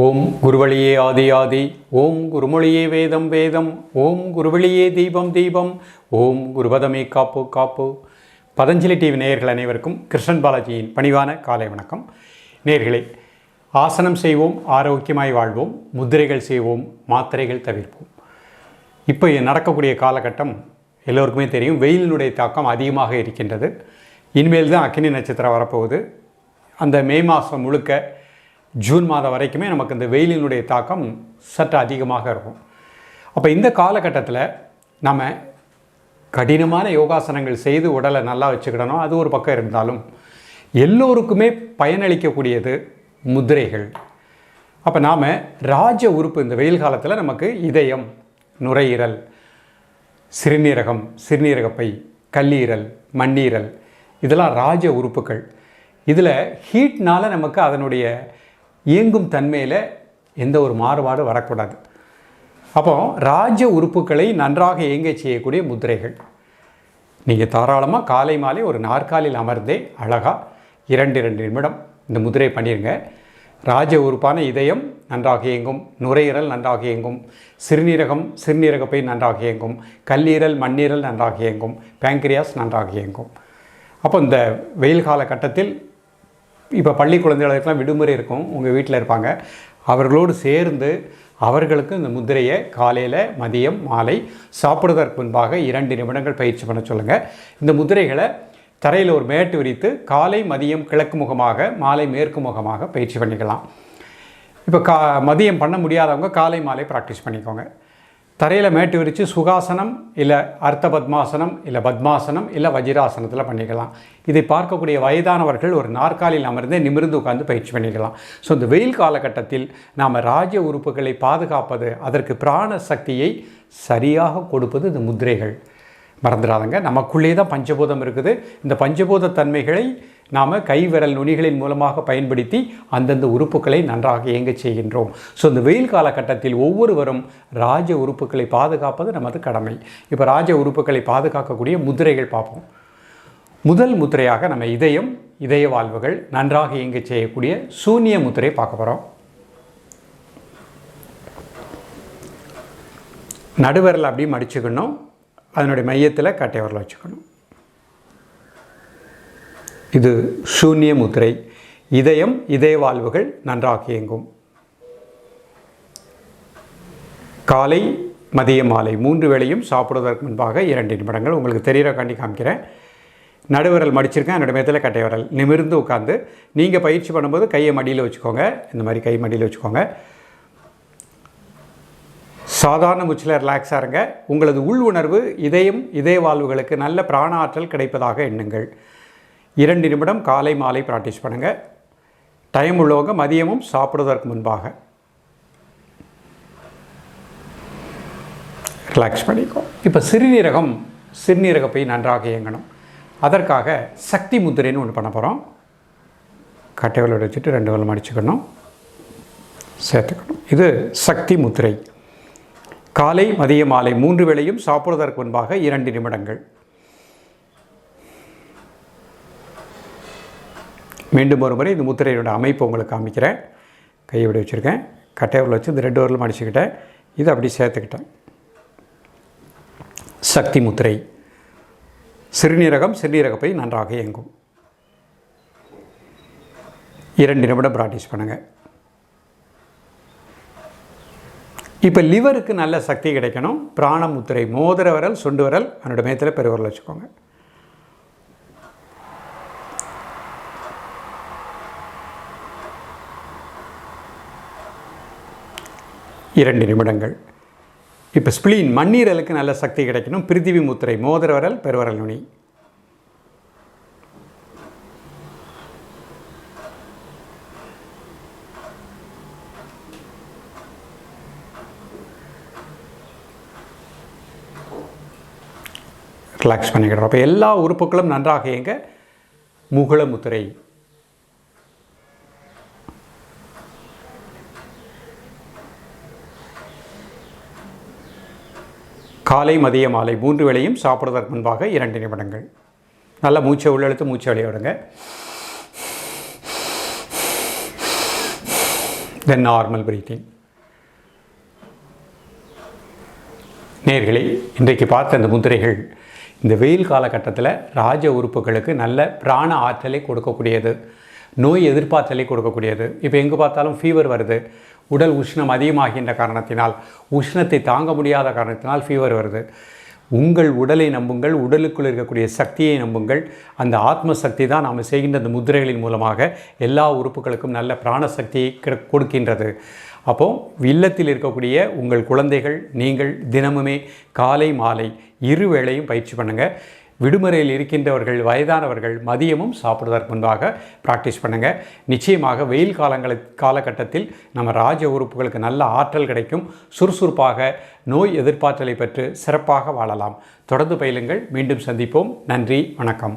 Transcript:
ஓம் குருவழியே ஆதி ஆதி ஓம் குருமொழியே வேதம் வேதம் ஓம் குருவழியே தீபம் தீபம் ஓம் குருபதமே காப்பு காப்பு. பதஞ்சலி டிவி நேயர்கள் அனைவருக்கும் கிருஷ்ணன் பாலாஜியின் பணிவான காலை வணக்கம். நேர்களே ஆசனம் செய்வோம் ஆரோக்கியமாய் வாழ்வோம் முத்திரைகள் செய்வோம் மாத்திரைகள் தவிர்ப்போம். இப்போ நடக்கக்கூடிய காலகட்டம் எல்லோருக்குமே தெரியும் வெயிலினுடைய தாக்கம் அதிகமாக இருக்கின்றது. இனிமேல் தான் அக்கினி நட்சத்திரம் வரப்போகுது. அந்த மே மாதம் முழுக்க ஜூன் மாதம் வரைக்குமே நமக்கு இந்த வெயிலினுடைய தாக்கம் சற்று அதிகமாக இருக்கும். அப்போ இந்த காலகட்டத்தில் நம்ம கடினமான யோகாசனங்கள் செய்து உடலை நல்லா வச்சுக்கிடணும். அது ஒரு பக்கம் இருந்தாலும் எல்லோருக்குமே பயனளிக்கக்கூடியது முதிரைகள். அப்போ நாம் ராஜ உறுப்பு இந்த வெயில் காலத்தில் நமக்கு இதயம் நுரையீரல் சிறுநீரகம் சிறுநீரகப்பை கல்லீரல் மண்ணீரல் இதெல்லாம் ராஜ உறுப்புகள். இதில் ஹீட்னால் நமக்கு அதனுடைய இயங்கும் தன்மையில் எந்த ஒரு மாறுபாடும் வரக்கூடாது. அப்போ ராஜ உறுப்புகளை நன்றாக இயங்க செய்யக்கூடிய முத்திரைகள். நீங்கள் தாராளமாக காலை மாலை ஒரு நாற்காலில் அமர்ந்தே அழகாக இரண்டு இரண்டு நிமிடம் இந்த முதிரை பண்ணிடுங்க ராஜ உறுப்பான இதயம் நன்றாக இயங்கும் நுரையீரல் நன்றாக இயங்கும் சிறுநீரகம் சிறுநீரகப்பை நன்றாக இயங்கும் கல்லீரல் மண்ணீரல் நன்றாக இயங்கும் பேங்க்ரியாஸ் நன்றாக இயங்கும். அப்போ இந்த வெயில் கால கட்டத்தில் இப்போ பள்ளி குழந்தைகளுக்கெல்லாம் விடுமுறை இருக்கும். உங்கள் வீட்டில் இருப்பாங்க. அவர்களோடு சேர்ந்து அவர்களுக்கு இந்த முதிரையை காலையில் மதியம் மாலை சாப்பிடுவதற்கு முன்பாக இரண்டு நிமிடங்கள் பயிற்சி பண்ண சொல்லுங்கள் இந்த முதிரைகளை தரையில் ஒரு மேட்டு விரித்து காலை மதியம் கிழக்கு முகமாக மாலை மேற்கு முகமாக பயிற்சி பண்ணிக்கலாம். இப்போ கா மதியம் பண்ண முடியாதவங்க காலை மாலை ப்ராக்டிஸ் பண்ணிக்கோங்க. தரையில் மேட்டு விரித்து சுகாசனம் இல்லை அர்த்த பத்மாசனம் இல்லை பத்மாசனம் இல்லை வஜிராசனத்தில் பண்ணிக்கலாம். இதை பார்க்கக்கூடிய வயதானவர்கள் ஒரு நாற்காலியில் அமர்ந்து நிமிர்ந்து உட்கார்ந்து பயிற்சி பண்ணிக்கலாம். ஸோ இந்த வெயில் காலகட்டத்தில் நாம் ராஜ உறுப்புகளை பாதுகாப்பது அதற்கு பிராண சக்தியை சரியாக கொடுப்பது இந்த முத்திரைகள். மறந்துடாதங்க. நமக்குள்ளே தான் பஞ்சபூதம் இருக்குது. இந்த பஞ்சபூத தன்மைகளை நாம் கை விரல் நுனிகளின் மூலமாக பயன்படுத்தி அந்தந்த உறுப்புகளை நன்றாக இயங்க செய்கின்றோம். ஸோ இந்த வெயில் காலகட்டத்தில் ஒவ்வொருவரும் ராஜ உறுப்புகளை பாதுகாப்பது நமது கடமை. இப்போ ராஜ உறுப்புகளை பாதுகாக்கக்கூடிய முதிரைகள் பார்ப்போம். முதல் முத்திரையாக நம்ம இதயம் இதய வாழ்வுகள் நன்றாக இயங்க செய்யக்கூடிய சூன்ய முதிரை பார்க்க போகிறோம் நடுவரில் அப்படியே மடிச்சுக்கணும். அதனுடைய மையத்தில் கட்டை வரல வச்சுக்கணும். இது சூன்ய முத்திரை. இதயம் இதய வாழ்வுகள் நன்றாக இயங்கும். காலை மதிய மாலை மூன்று வேளையும் சாப்பிடுவதற்கு முன்பாக இரண்டு நிமிடங்கள் உங்களுக்கு தெரிகிற காண்டி காமிக்கிறேன். நடுவிரல் மடிச்சிருக்கேன். என்னோட மையத்தில் கட்டை விரல். நிமிர்ந்து உட்காந்து நீங்கள் பயிற்சி பண்ணும்போது கையை மடியில் வச்சுக்கோங்க. இந்த மாதிரி கை மடியில் வச்சுக்கோங்க. சாதாரண மூச்சில் ரிலாக்ஸாக இருங்க. உங்களது உள் உணர்வு இதயம் இதய வாழ்வுகளுக்கு நல்ல பிராண ஆற்றல் கிடைப்பதாக எண்ணுங்கள். இரண்டு நிமிடம் காலை மாலை ப்ராக்டிஸ் பண்ணுங்கள் டைம் உள்ளவங்க மதியமும் சாப்பிடுவதற்கு முன்பாக ரிலாக்ஸ் பண்ணிக்கோ. இப்போ சிறுநீரகம் சிறுநீரகப்பை நன்றாக இயங்கணும். அதற்காக சக்தி முத்திரைன்னு ஒன்று பண்ண போகிறோம் கட்டை விரல் வச்சுட்டு ரெண்டு விரல் மடிச்சுக்கணும் சேர்த்துக்கணும். இது சக்தி முத்திரை. காலை மதிய மாலை மூன்று வேளையும் சாப்பிடுவதற்கு முன்பாக இரண்டு நிமிடங்கள். மீண்டும் ஒரு முறை இந்த முத்திரையோட அமைப்பு உங்களுக்கு காமிக்கிறேன். கையை விட வச்சுருக்கேன் கட்டையில் வச்சு இந்த ரெண்டு வரலும் அடிச்சுக்கிட்டேன். இதை அப்படி சேர்த்துக்கிட்டேன். சக்தி முத்திரை. சிறுநீரகம் சிறுநீரகப்பை நன்றாக இயங்கும். இரண்டு நிமிடம் ப்ராக்டிஸ் பண்ணுங்கள் இப்போ லிவருக்கு நல்ல சக்தி கிடைக்கணும். பிராணமுத்திரை மோதிர விரல் சுண்டு விரல் அதனோட மேத்தில் பெருவரல் வச்சுக்கோங்க. இரண்டு நிமிடங்கள். இப்போ ஸ்பிளீன் மண்ணீரலுக்கு நல்ல சக்தி கிடைக்கணும். பிரித்திவி முத்திரை மோதிர விரல் பெருவரல் நுனி. ரிலாக்ஸ் பண்ணிக்கிறோம் அப்போ எல்லா உறுப்புகளும் நன்றாக இயங்க முகுளமுத்திரை காலை மதிய மாலை மூன்று வேளையும் சாப்பிடுவதற்கு முன்பாக இரண்டு நிமிடங்கள். நல்லா மூச்சை உள்ளெழுத்து மூச்சை வெளியே விடுங்க. தென் நார்மல் பிரீத்திங் நேர்களே இன்றைக்கு பார்த்த இந்த முத்திரைகள் இந்த வெயில் காலகட்டத்தில் ராஜ உறுப்புகளுக்கு நல்ல பிராண ஆற்றலை கொடுக்கக்கூடியது. நோய் எதிர்ப்பாற்றலை கொடுக்கக்கூடியது. இப்போ எங்கே பார்த்தாலும் ஃபீவர் வருது. உடல் உஷ்ணம் அதிகமாகின்ற காரணத்தினால் உஷ்ணத்தை தாங்க முடியாத காரணத்தினால் ஃபீவர் வருது. உங்கள் உடலை நம்புங்கள் உடலுக்குள் இருக்கக்கூடிய சக்தியை நம்புங்கள். அந்த ஆத்ம சக்தி தான் நாம் செய்கின்ற அந்த முத்திரைகளின் மூலமாக எல்லா உறுப்புகளுக்கும் நல்ல பிராண சக்தியை கொடுக்கின்றது. அப்போ இல்லத்தில் இருக்கக்கூடிய உங்கள் குழந்தைகள் நீங்கள் தினமுமே காலை மாலை இரு வேளையும் பயிற்சி பண்ணுங்கள் விடுமுறையில் இருக்கின்றவர்கள் வயதானவர்கள் மதியமும் சாப்பிடுவதற்கு முன்பாக ப்ராக்டிஸ் பண்ணுங்கள் நிச்சயமாக வெயில் காலங்களை காலகட்டத்தில் நம்ம ராஜ உறுப்புகளுக்கு நல்ல ஆற்றல் கிடைக்கும். சுறுசுறுப்பாக நோய் எதிர்ப்பாற்றலை பெற்று சிறப்பாக வாழலாம். தொடர்ந்து பயிலுங்கள். மீண்டும் சந்திப்போம். நன்றி வணக்கம்.